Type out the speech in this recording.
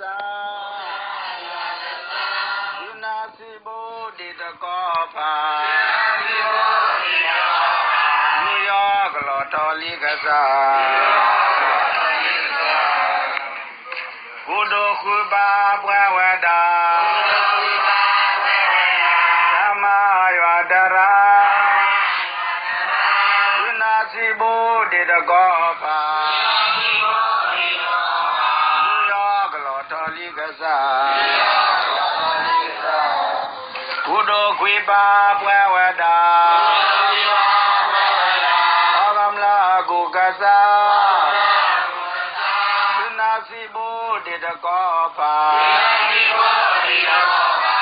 သာယူနာစီဘူဒီတကောဖာနိယောကလောတော်လီကသာကုဒုခုပါပွားဝဒာသမယောဒရာယူနာစီဘူဒီတကောဖာ လောတော်လီကစားကုဒုခွေပါဘဝဝတာသောကမလာကုကစားသုနာစီဘုဒေတကောဖာ